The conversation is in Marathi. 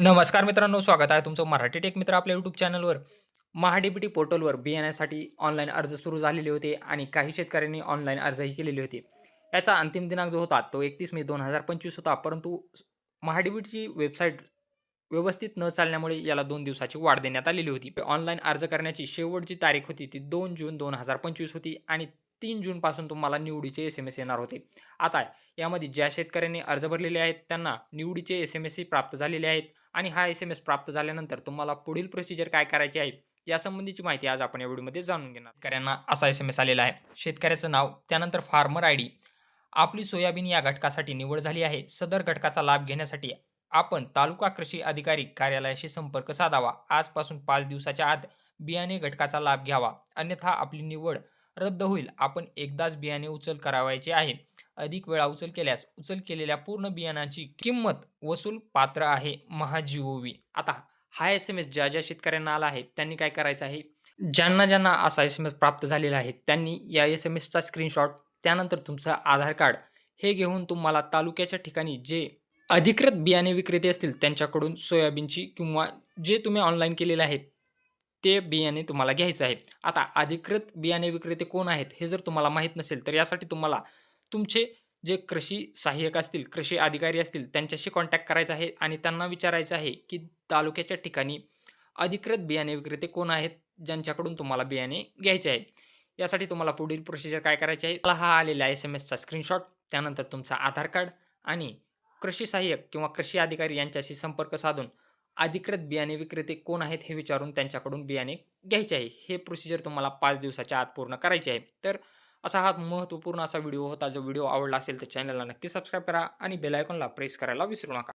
नमस्कार मित्रांनो स्वागत आहे तुमचं मराठी टेक मित्र आपल्या यूट्यूब चॅनलवर महाडीबीटी पोर्टलवर बियाण्यासाठी ऑनलाईन अर्ज सुरू झालेले होते आणि काही शेतकऱ्यांनी ऑनलाईन अर्जही केलेले होते. याचा अंतिम दिनांक जो होता तो एकतीस मे दोन हजार पंचवीस होता परंतु महाडीबीटीची वेबसाईट व्यवस्थित न चालण्यामुळे याला दोन दिवसाची वाढ देण्यात आलेली होती. ऑनलाईन अर्ज करण्याची शेवटची तारीख होती ती दोन जून दोन हजार पंचवीस होती आणि तीन जूनपासून तुम्हाला निवडीचे एस एम एस येणार होते. आता यामध्ये ज्या शेतकऱ्यांनी अर्ज भरलेले आहेत त्यांना निवडीचे एस एम एसही प्राप्त झालेले आहेत आणि हा एस एम एस प्राप्त झाल्यानंतर तुम्हाला पुढील प्रोसिजर काय करायची आहे यासंबंधीची माहिती आज आपण या व्हिडिओमध्ये जाणून घेणार. शेतकऱ्यांना असा एस एम एस आलेला आहे. शेतकऱ्याचं नाव त्यानंतर फार्मर आय डी आपली सोयाबीन या घटकासाठी निवड झाली आहे. सदर घटकाचा लाभ घेण्यासाठी आपण तालुका कृषी अधिकारी कार्यालयाशी संपर्क साधावा. आजपासून पाच दिवसाच्या आत बियाणे घटकाचा लाभ घ्यावा. अन्यथा आपली निवड रद्द होईल. आपण एकदाच बियाणे उचल करावायचे आहे. अधिक वेळा उचल केल्यास उचल केलेल्या पूर्ण बियाणाची किंमत वसूल पात्र आहे. महाजीओवी आता हा एस एम एस ज्या ज्या शेतकऱ्यांना आला आहे त्यांनी काय करायचं आहे? ज्यांना ज्यांना असा एस एम एस प्राप्त झालेला आहे त्यांनी या एस एम एसचा स्क्रीनशॉट त्यानंतर तुमचं आधार कार्ड हे घेऊन तुम्हाला तालुक्याच्या ठिकाणी जे अधिकृत बियाणे विक्रेते असतील त्यांच्याकडून सोयाबीनची किंवा जे तुम्ही ऑनलाईन केलेलं आहे ते बियाणे तुम्हाला घ्यायचं आहे. आता अधिकृत बियाणे विक्रेते कोण आहेत हे जर तुम्हाला माहीत नसेल तर यासाठी तुम्हाला तुमचे जे कृषी सहाय्यक असतील कृषी अधिकारी असतील त्यांच्याशी कॉन्टॅक्ट करायचा आहे आणि त्यांना विचारायचं आहे की तालुक्याच्या ठिकाणी अधिकृत बियाणे विक्रेते कोण आहेत ज्यांच्याकडून तुम्हाला बियाणे घ्यायचे आहे. यासाठी तुम्हाला पुढील प्रोसिजर काय करायची आहे मला हा आलेला एस एम एसचा स्क्रीनशॉट त्यानंतर तुमचा आधार कार्ड आणि कृषी सहाय्यक किंवा कृषी अधिकारी यांच्याशी संपर्क साधून अधिकृत बियाणे विक्रेते कोण आहेत हे विचारून त्यांच्याकडून बियाणे घ्यायचे आहे. हे प्रोसिजर तुम्हाला पाच दिवसाच्या आत पूर्ण करायचे आहे. तर असा हा महत्त्वपूर्ण असा व्हिडिओ होता जो व्हिडिओ आवडला असेल तर चॅनलला नक्की सबस्क्राईब करा आणि बेलायकॉनला प्रेस करायला विसरू नका.